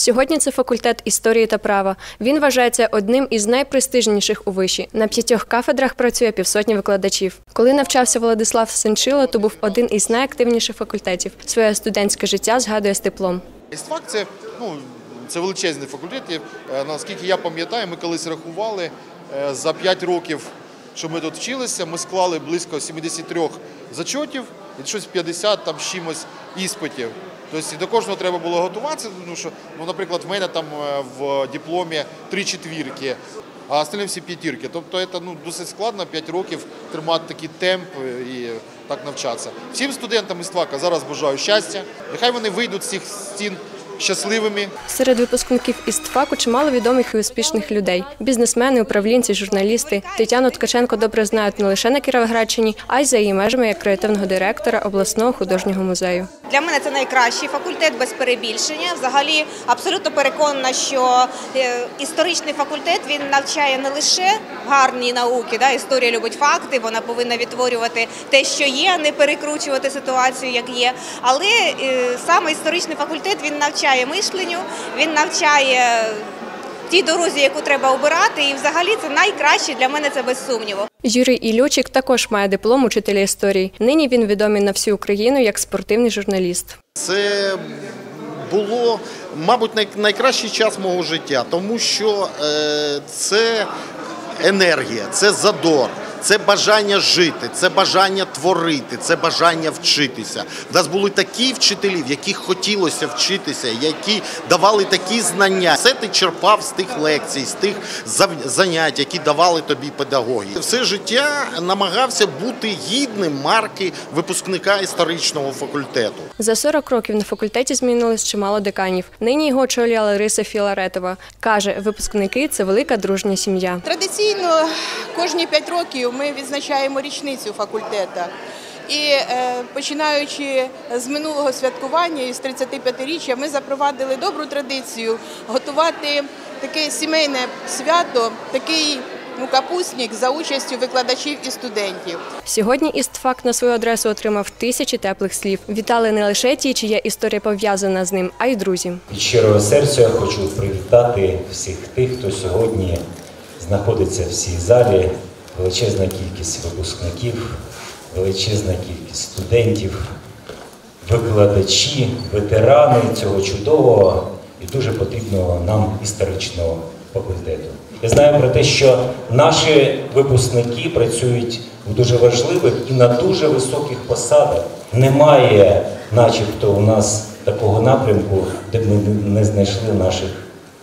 Сьогодні це факультет історії та права. Він вважається одним із найпрестижніших у виші. На п'ятьох кафедрах працює півсотні викладачів. Коли навчався Владислав Сенчило, то був один із найактивніших факультетів. Своє студентське життя згадує з теплом. Істфак це, ну, це величезний факультет. Е, Наскільки я пам'ятаю, ми колись рахували е, за 5 років, що ми тут вчилися, ми склали близько 73 зачотів і щось 50 там чимось іспитів. Тобто до кожного треба було готуватися, тому що, ну, наприклад, в мене там е, в дипломі три четвірки, а остальні всі п'ятірки. Тобто це ну, досить складно 5 років тримати такий темп е, і так навчатися. Всім студентам ІСТВАКа зараз бажаю щастя. Нехай вони вийдуть з цих стін щасливими. Серед випускників істфаку чимало відомих і успішних людей: бізнесмени, управлінці, журналісти. Тетяну Ткаченко добре знають не лише на Кіровоградщині, а й за її межами як креативного директора обласного художнього музею. Для мене це найкращий факультет без перебільшення. Взагалі абсолютно переконана, що е, історичний факультет він навчає не лише гарні науки, да, історія любить факти, вона повинна відтворювати те, що є, а не перекручувати ситуацію, як є. Але е, саме історичний факультет він навчає мишленню, він навчає тій дорозі, яку треба обирати, і взагалі це найкраще для мене це без сумніву. Юрій Ілючик також має диплом учителя історії. Нині він відомий на всю Україну як спортивний журналіст. Це було, мабуть, найкращий час мого життя, тому що е, це енергія, це задор. Це бажання жити, це бажання творити, це бажання вчитися. У нас були такі вчителі, в яких хотілося вчитися, які давали такі знання. Все ти черпав з тих лекцій, з тих занять, які давали тобі педагоги. Все життя намагався бути гідним марки випускника історичного факультету. За 40 років на факультеті змінилось чимало деканів. Нині його очолює Лариса Філаретова. Каже, випускники це велика дружня сім'я. Традиційно кожні п'ять років ми відзначаємо річницю факультету. І е, починаючи з минулого святкування із 35-річчя, ми запровадили добру традицію готувати таке сімейне свято, такий ну, капустник за участю викладачів і студентів. Сьогодні істфак на свою адресу отримав тисячі теплих слів. Вітали не лише ті, чия історія пов'язана з ним, а й друзі. Від щирого серця я хочу привітати всіх тих, хто сьогодні знаходиться в цій залі. Величезна кількість випускників, величезна кількість студентів, викладачі, ветерани цього чудового і дуже потрібного нам історичного факультету. Я знаю про те, що наші випускники працюють у дуже важливих і на дуже високих посадах. Немає, начебто, у нас такого напрямку, де б ми не знайшли наших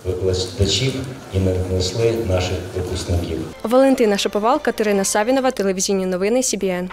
викладачів і не внесли наших випускників. Валентина Шаповал, Катерина Савінова, телевізійні новини СІБІН.